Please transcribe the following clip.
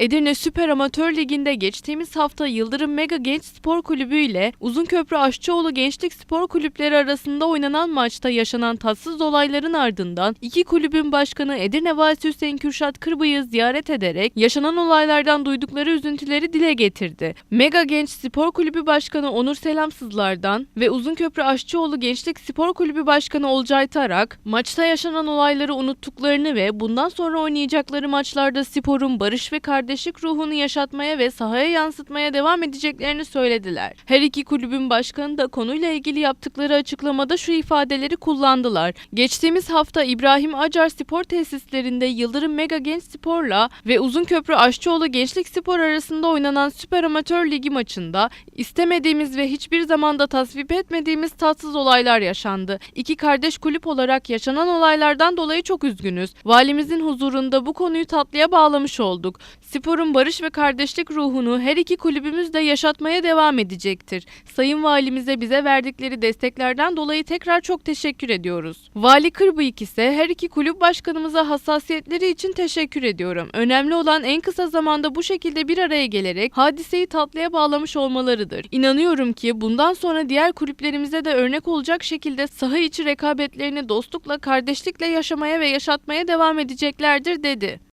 Edirne Süper Amatör Ligi'nde geçtiğimiz hafta Yıldırım Mega Genç Spor Kulübü ile Uzunköprü Aşçıoğlu Gençlik Spor Kulüpleri arasında oynanan maçta yaşanan tatsız olayların ardından iki kulübün başkanı Edirne Valisi Hüseyin Kürşat Kırbıyı ziyaret ederek yaşanan olaylardan duydukları üzüntüleri dile getirdi. Mega Genç Spor Kulübü Başkanı Onur Selamsızlar'dan ve Uzunköprü Aşçıoğlu Gençlik Spor Kulübü Başkanı Olcay Tarak, maçta yaşanan olayları unuttuklarını ve bundan sonra oynayacakları maçlarda sporun barış ve kardeşlik ruhunu yaşatmaya ve sahaya yansıtmaya devam edeceklerini söylediler. Her iki kulübün başkanı da konuyla ilgili yaptıkları açıklamada şu ifadeleri kullandılar. Geçtiğimiz hafta İbrahim Acar Spor Tesislerinde Yıldırım Mega Genç Spor'la ve Uzunköprü Aşçıoğlu Gençlik Spor arasında oynanan Süper Amatör Ligi maçında istemediğimiz ve hiçbir zamanda tasvip etmediğimiz tatsız olaylar yaşandı. İki kardeş kulüp olarak yaşanan olaylardan dolayı çok üzgünüz. Valimizin huzurunda bu konuyu tatlıya bağlamış olduk. Sporun barış ve kardeşlik ruhunu her iki kulübümüz de yaşatmaya devam edecektir. Sayın Valimize bize verdikleri desteklerden dolayı tekrar çok teşekkür ediyoruz. Vali Kırbıyık ise her iki kulüp başkanımıza hassasiyetleri için teşekkür ediyorum. Önemli olan en kısa zamanda bu şekilde bir araya gelerek hadiseyi tatlıya bağlamış olmalarıdır. İnanıyorum ki bundan sonra diğer kulüplerimize de örnek olacak şekilde saha içi rekabetlerini dostlukla, kardeşlikle yaşamaya ve yaşatmaya devam edeceklerdir dedi.